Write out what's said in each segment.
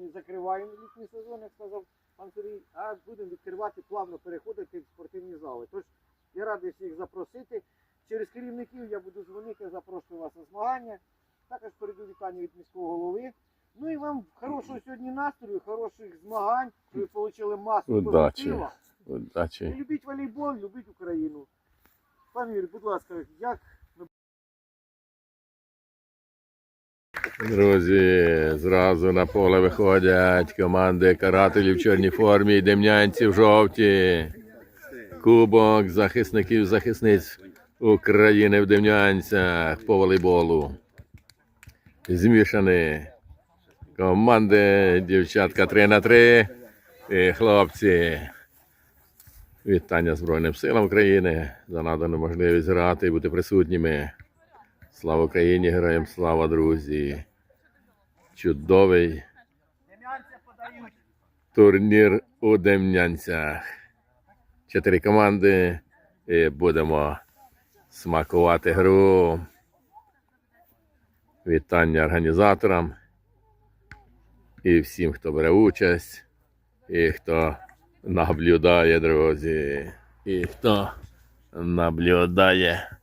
сьогодні закриваємо літній сезон, як сказав пан Сергій, а будемо відкривати, плавно переходити в спортивні зали. Тож я радий всіх запросити. Через керівників я буду дзвонити, запрошую вас на змагання. Також перейду вітання від міського голови. Ну і вам хорошого сьогодні настрою, хороших змагань, щоб ви отримали масу Удачі. позитива. Удачі. любіть волейбол, любіть Україну. Пане Юрій, будь ласка, як Друзі, зразу на поле виходять команди карателів в чорній формі демнянці в жовті. Кубок захисників захисниць України в Демнянцях по волейболу. Змішані команди, дівчатка 3 на 3 і хлопці. Вітання Збройним силам України за надану можливість грати і бути присутніми. Слава Україні, героям слава, друзі! Чудовий турнір у Демнянцях. Чотири команди і будемо смакувати гру. Вітання організаторам і всім, хто бере участь, і хто наблюдає, друзі, і хто наблюдає.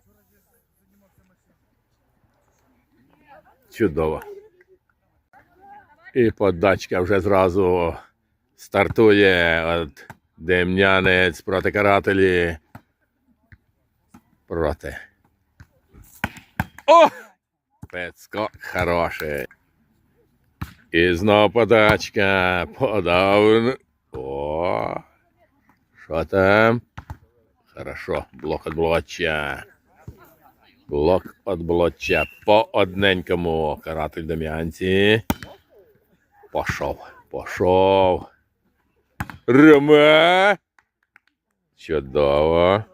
Чудово. І подачка вже зразу стартує от Дем'янець проти карателі. Проти. О! Пецько хороший. І знову подачка. Подав. О! Що там? Хорошо. Блок от блоча. Блок от блоча по одненькому. Каратель Дем'янці. Пошов, пошов. Рома. Чудово.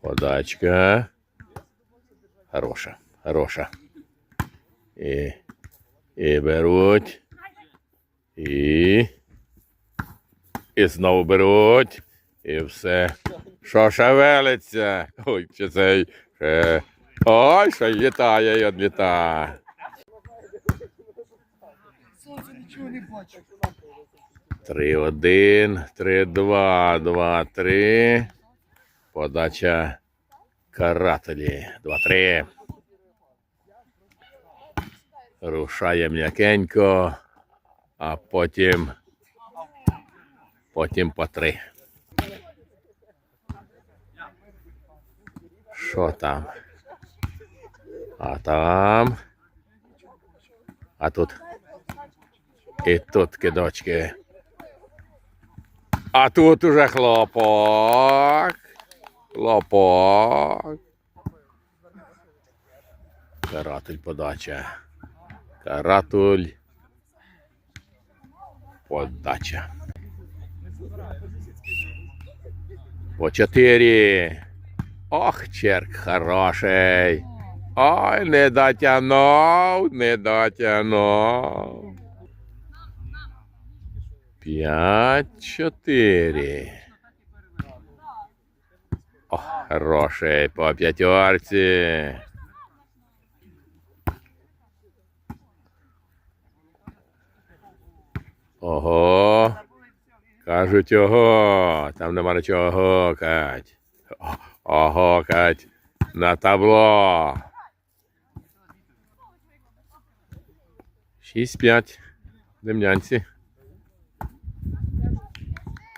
Подачка. Хороша, хороша. І, і беруть. І. І знову беруть. І все. Що шевелиться? Ой, чи цей. Ще... Ой, що літає і відлітає. сонце нічого не бачу. Три один, три два, два три. Подача карателі. Два три. Рушає м'якенько, а потім. Потім по три. Що там? А там. А тут. І тут кидочки. А тут уже хлопок. Хлопок. Каратуль подача. Каратуль. Подача. По чотири. Ох, черк хороший. Ой, не дотянув, не дотянув. П'ять, чотири. О, хороший по п'ятерці. Ого. Кажуть, ого. Там нема нічого гокать. О, Ого, кать. На табло. Шість п'ять. Демнянці.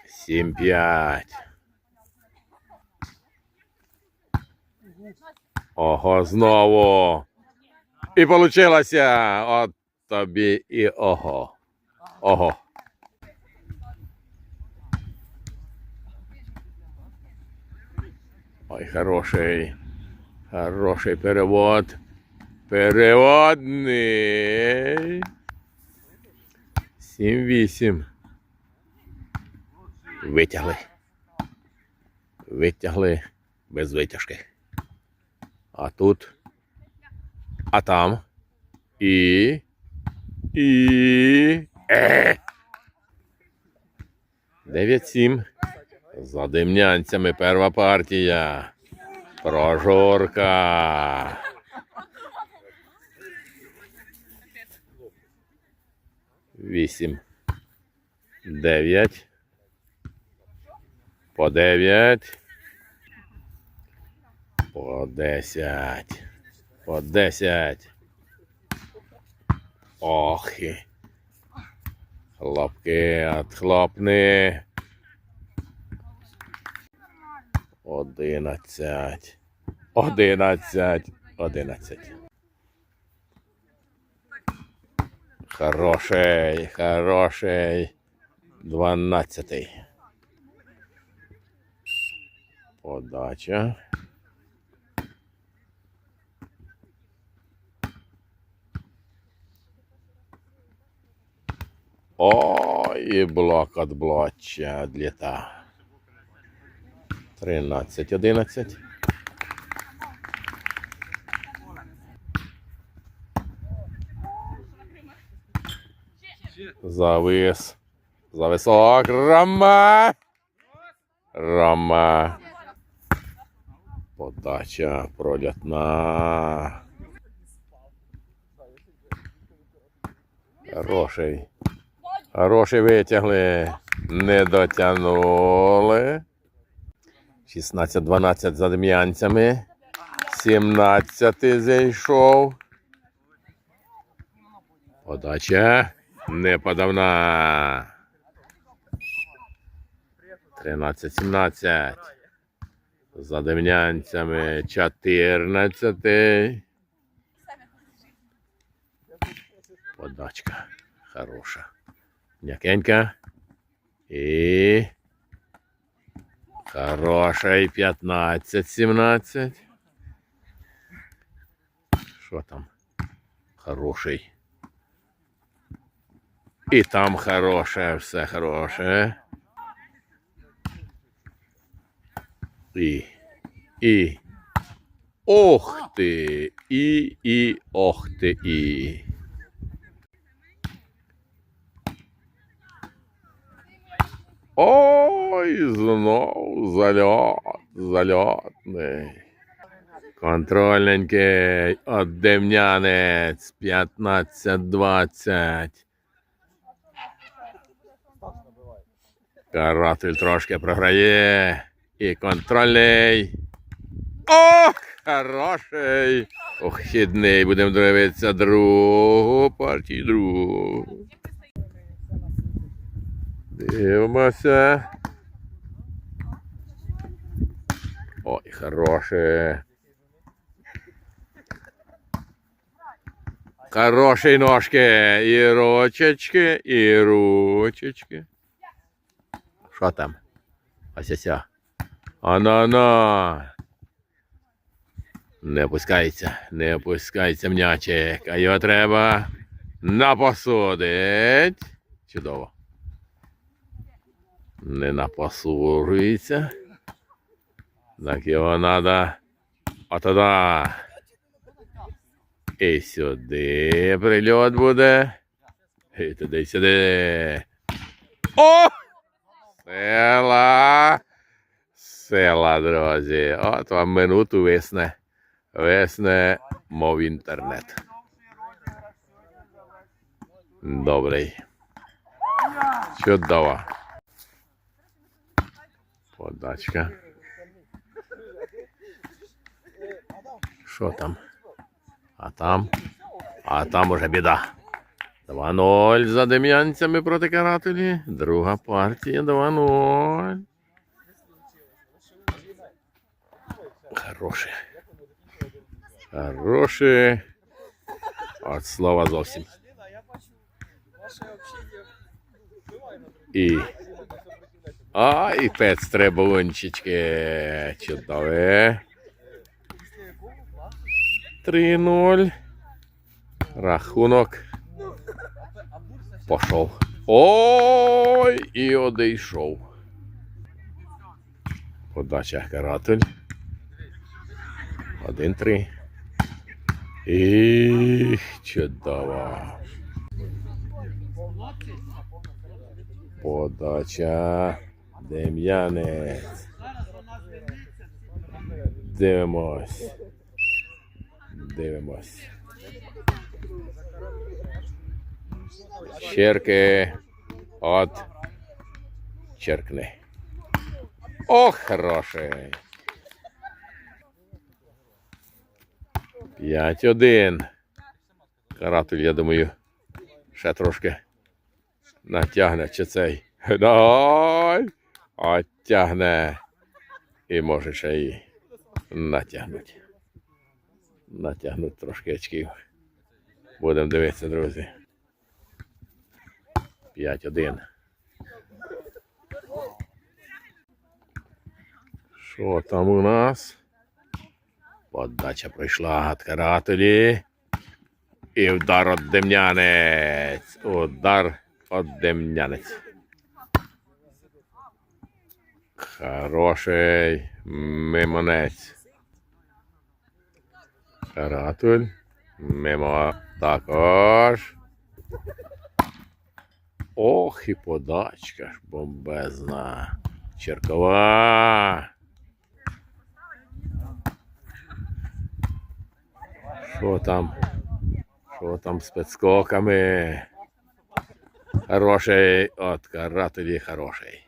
Сім п'ять. Ого, знову. І получилося. От тобі і ого. Ого. Ой, хороший. Хороший перевод. Переводний. Сім-вісім. Витягли. Витягли без витяжки. А тут. А там. І. І. Е. 9-7. За демнянцями перша партія. Прожорка. Вісім. Дев'ять. По дев'ять. По десять. По десять. Ох. і. Хлопки, отхлопни. Одинадцять. Одинадцять. Одинадцять. Хороший, хороший. Дванадцятий. Подача. Ой, блок от блоча відліта. 13, 11. Завис. Зависок. Рома. Рома. Подача прольотна. Хороший. Хороший витягли. Не дотягнули. 16-12 за дем'янцями. 17 зайшов. Подача не подавна. 13-17. За дем'янцями 14. Подачка. Хороша. М'якенька. І. Хороший 15-17. Що там? Хороший. І там хороше, все хороше. І. І. Ох ти. І, і, ох ти, і. Ой, знов зальот, зальотний. Контрольненький от Дем'янець 15-20. Каратель трошки програє. І контрольний. Ох, хороший. Охідний. Будемо дивитися другу партію другу. Дивимося. Ой, хороше. Хороші ножки. І ручечки, і ручечки. Що там? Ось. Ано-ано. Не опускається, не опускається м'ячик. А його треба напосудить. Чудово. Не напасурується. Так його треба отуда. І сюди прильот буде. І туди, і сюди. О! Села. Села, друзі. От вам минуту висне. Висне, мов інтернет. Добрий. Чудово. Подачка. Що там? А там? А там уже біда. 2-0 за дем'янцями проти карателі. Друга партія 2-0. Хороше. Хороше. От слова зовсім. І. А, і пецтребунчички. Чудове. 3-0. Рахунок. Пошов. Ой, і одійшов. Подача каратель. Один-три. І чудово. Подача. Дем'янець. Дивимось. Дивимось. Черки от черкни. Ох, хороший. П'ять один. Каратуль, я думаю, ще трошки натягне чи цей. Дай! Оттягне. І може ще й натягнуть. Натягнуть трошки очків. Будемо дивитися, друзі. 5-1. Що там у нас? Подача пройшла від карателі. І удар от демнянець. Удар от демнянець. Хороший мимонець. Каратуль. Мимо також. Ох, і подачка ж бомбезна. Черкова. Що там? Що там з підскоками? Хороший от карателі хороший.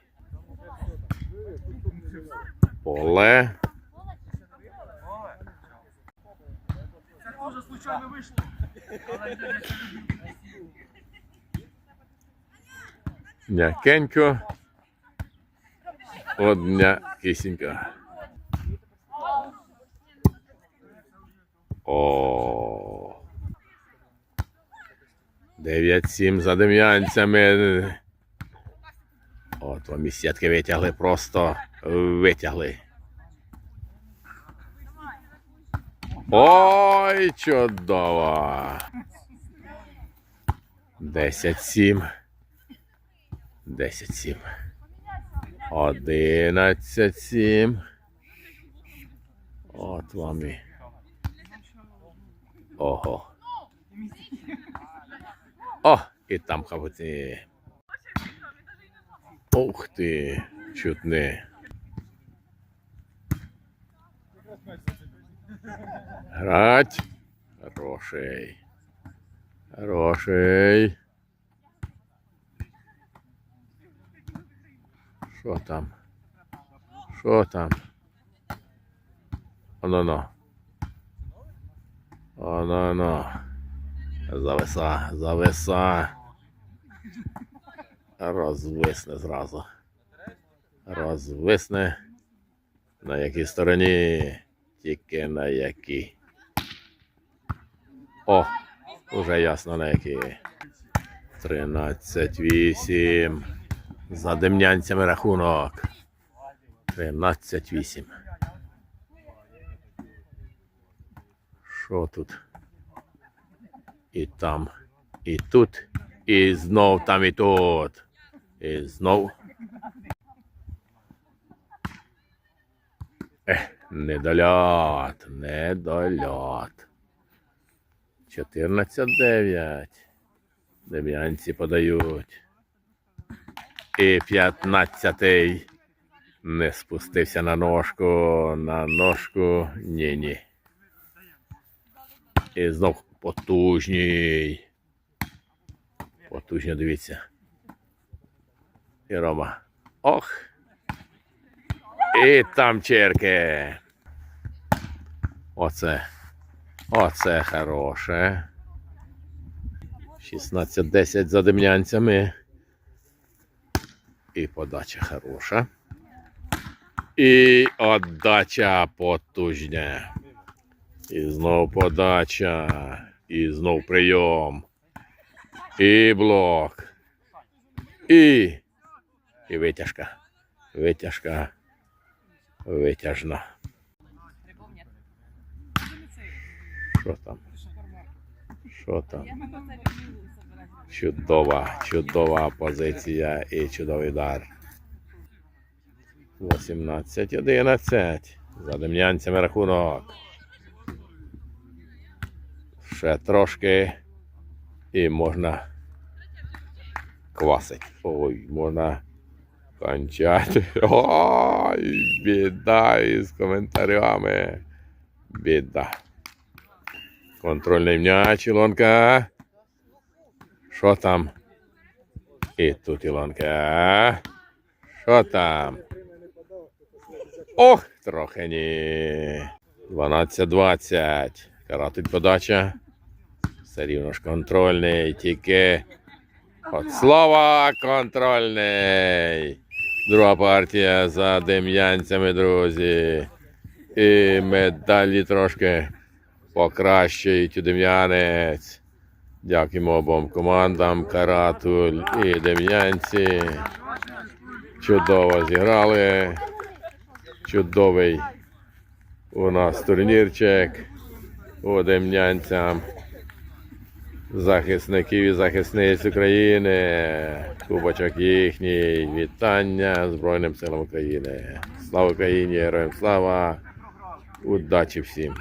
Поле. Може, случайно вийшло. М'якенько. Одня кисенька. О. 9-7 за дем'янцями. От вам і сітки витягли, просто витягли. Ой, чудово. 10-7. 10-7. 11-7. От вам і. Ого. О, і там хабути. Ух ти, чутне. Грать. Хороший. Хороший. Що там? Що там? Оно-но. Оно-но. Зависа, зависа. Розвисне зразу. Розвисне. На якій стороні? Тільки на якій. О, уже ясно на якій. 13-8. За демнянцями рахунок. 13-8. Що тут? І там, і тут, і знов там, і тут. І знов. Ех, недольот, недольот. 14-9. Дем'янці подають. І 15-й не спустився на ножку, на ножку. Ні, ні. І знов потужній. Потужні, дивіться. І Рома. Ох. І там черки. Оце. Оце хороше. 16-10 за дем'янцями. І подача хороша. І отдача потужня. І знов подача. І знов прийом. І блок. І. І витяжка. Витяжка. Витяжна. Що там? Що там? Чудова, чудова позиція і чудовий удар. 18-11. За дем'янцями рахунок. Ще трошки. І можна квасить. Ой, можна кончати. Ой, біда із коментарями. Біда. Контрольний м'яч, Ілонка. Що там? І тут Ілонка. Що там? Ох, трохи ні. 12-20. Каратить подача. Все рівно ж контрольний, тільки от слова контрольний. Друга партія за дем'янцями, друзі. І медалі трошки покращують у дем'янець. Дякуємо обом командам Каратуль і Дем'янці. Чудово зіграли. Чудовий у нас турнірчик у Дем'янцям. Захисників і захисниць України. Кубочок їхній. Вітання Збройним силам України. Слава Україні! Героям слава! Удачі всім!